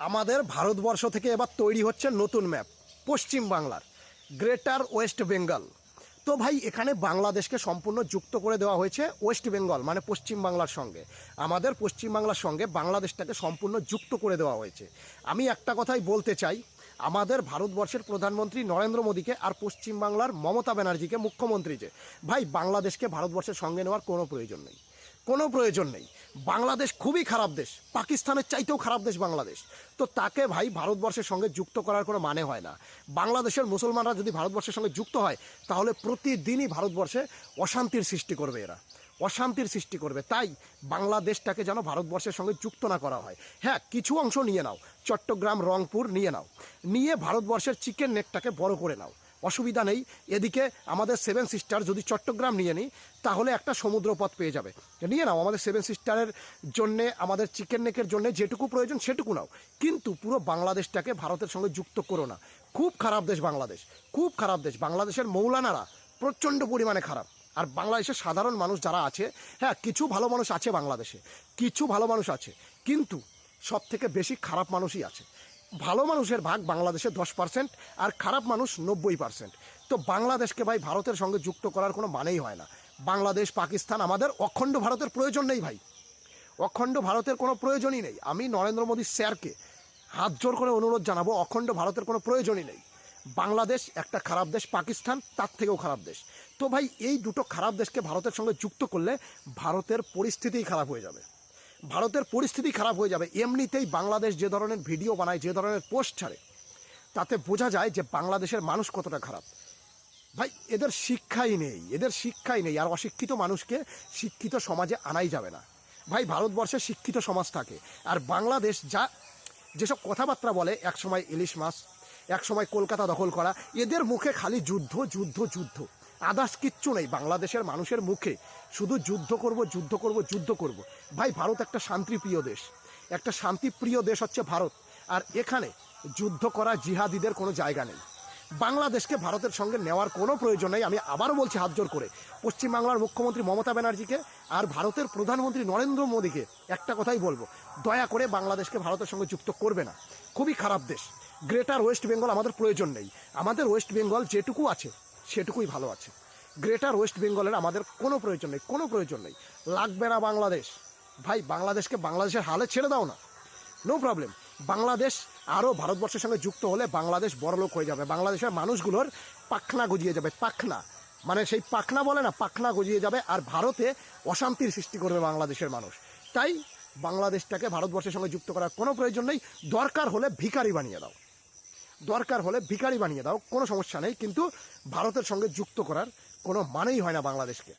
আমাদের ভারতবর্ষ থেকে এবার তৈরি হচ্ছে নতুন ম্যাপ, পশ্চিম বাংলার, গ্রেটার ওয়েস্ট বেঙ্গল। তো ভাই, এখানে বাংলাদেশকে সম্পূর্ণ যুক্ত করে দেওয়া হয়েছে ওয়েস্ট বেঙ্গল মানে পশ্চিম বাংলার সঙ্গে। আমাদের পশ্চিম বাংলার সঙ্গে বাংলাদেশটাকে সম্পূর্ণ যুক্ত করে দেওয়া হয়েছে। আমি একটা কথাই বলতে চাই, আমাদের ভারতবর্ষের প্রধানমন্ত্রী নরেন্দ্র মোদীকে আর পশ্চিম বাংলার মমতা ব্যানার্জিকে মুখ্যমন্ত্রী যে, ভাই, বাংলাদেশকে ভারতবর্ষের সঙ্গে নেওয়ার কোনো প্রয়োজন নেই। কোনো প্রয়োজন নেই। বাংলাদেশ খুবই খারাপ দেশ। পাকিস্তানের চাইতেও খারাপ দেশ বাংলাদেশ। তো তাকে ভাই ভারতবর্ষের সঙ্গে যুক্ত করার কোনো মানে হয় না। বাংলাদেশের মুসলমানরা যদি ভারতবর্ষের সঙ্গে যুক্ত হয়, তাহলে প্রতিদিনই ভারতবর্ষে অশান্তির সৃষ্টি করবে এরা। অশান্তির সৃষ্টি করবে। তাই বাংলাদেশটাকে যেন ভারতবর্ষের সঙ্গে যুক্ত না করা হয়। হ্যাঁ কিছু অংশ নিয়ে নাও। চট্টগ্রাম, রংপুর নিয়ে নাও। নিয়ে ভারতবর্ষের চিকেন নেকটাকে বড় করে নাও। অসুবিধা নেই। এদিকে আমাদের সেভেন সিস্টার যদি চট্টগ্রাম নিয়ে নিই, তাহলে একটা সমুদ্রপথ পেয়ে যাবে। নিয়ে নাও, আমাদের সেভেন সিস্টারের জন্যে, আমাদের চিকেন নেকের জন্য যেটুকু প্রয়োজন সেটুকু নাও। কিন্তু পুরো বাংলাদেশটাকে ভারতের সঙ্গে যুক্ত করো না। খুব খারাপ দেশ বাংলাদেশ, খুব খারাপ দেশ। বাংলাদেশের মৌলানারা প্রচণ্ড পরিমাণে খারাপ। আর বাংলাদেশের সাধারণ মানুষ যারা আছে হ্যাঁ কিছু ভালো মানুষ আছে বাংলাদেশে, কিছু ভালো মানুষ আছে, কিন্তু সব থেকে বেশি খারাপ মানুষই আছে। ভালো মানুষের ভাগ বাংলাদেশে দশ পার্সেন্ট আর খারাপ মানুষ নব্বই পার্সেন্ট। তো বাংলাদেশকে ভাই ভারতের সঙ্গে যুক্ত করার কোনো মানেই হয় না। বাংলাদেশ, পাকিস্তান আমাদের অখণ্ড ভারতের প্রয়োজন নেই ভাই। অখণ্ড ভারতের কোনো প্রয়োজনই নেই। আমি নরেন্দ্র মোদী স্যারকে হাত জোর করে অনুরোধ জানাব, অখণ্ড ভারতের কোনো প্রয়োজনই নেই। বাংলাদেশ একটা খারাপ দেশ, পাকিস্তান তার থেকেও খারাপ দেশ। তো ভাই এই দুটো খারাপ দেশকে ভারতের সঙ্গে যুক্ত করলে ভারতের পরিস্থিতিই খারাপ হয়ে যাবে। ভারতের পরিস্থিতি খারাপ হয়ে যাবে। এমনিতেই বাংলাদেশ যে ধরনের ভিডিও বানায়, যে ধরনের পোস্ট ছাড়ে, তাতে বোঝা যায় যে বাংলাদেশের মানুষ কতটা খারাপ। ভাই, এদের শিক্ষাই নেই, এদের শিক্ষাই নেই। আর অশিক্ষিত মানুষকে শিক্ষিত সমাজে আনাই যাবে না। ভাই, ভারতবর্ষে শিক্ষিত সমাজ থাকে। আর বাংলাদেশ যা, যেসব কথাবার্তা বলে এক সময় ইলিশ মাছ এক সময় কলকাতা দখল করা, এদের মুখে খালি যুদ্ধ যুদ্ধ যুদ্ধ। আদার্স কিচ্ছু নেই। বাংলাদেশের মানুষের মুখে শুধু যুদ্ধ করব যুদ্ধ করব যুদ্ধ করব। ভাই, ভারত একটা শান্তিপ্রিয় দেশ। একটা শান্তিপ্রিয় দেশ হচ্ছে ভারত। আর এখানে যুদ্ধ করা জিহাদিদের কোনো জায়গা নেই। বাংলাদেশকে ভারতের সঙ্গে নেওয়ার কোনো প্রয়োজন নেই। আমি আবারও বলছি হাত জোর করে। পশ্চিমবাংলার মুখ্যমন্ত্রী মমতা ব্যানার্জিকে আর ভারতের প্রধানমন্ত্রী নরেন্দ্র মোদীকে একটা কথাই বলব। দয়া করে বাংলাদেশকে ভারতের সঙ্গে যুক্ত করবে না। খুবই খারাপ দেশ। গ্রেটার ওয়েস্ট বেঙ্গল আমাদের প্রয়োজন নেই। আমাদের ওয়েস্ট বেঙ্গল যেটুকু আছে সেটুকুই ভালো আছে। গ্রেটার ওয়েস্ট বেঙ্গলের আমাদের কোনো প্রয়োজন নেই, কোনো প্রয়োজন নেই। লাগবে না বাংলাদেশ। ভাই, বাংলাদেশকে বাংলাদেশের হালে ছেড়ে দাও না। নো প্রবলেম বাংলাদেশ আরও ভারতবর্ষের সঙ্গে যুক্ত হলে বাংলাদেশ বড়লোক হয়ে যাবে। বাংলাদেশের মানুষগুলোর পাখনা গজিয়ে যাবে, পাখনা। মানে সেই পাখনা বলে না, পাখনা গজিয়ে যাবে আর ভারতে অশান্তির সৃষ্টি করবে বাংলাদেশের মানুষ। তাই বাংলাদেশটাকে ভারতবর্ষের সঙ্গে যুক্ত করার কোনো প্রয়োজন নেই। দরকার হলে ভিখারি বানিয়ে দাও। দরকার হলে ভিখারি বানিয়ে দাও, কোনো সমস্যা নেই, কিন্তু ভারতের সঙ্গে যুক্ত করার কোনো মানেই হয় না বাংলাদেশকে।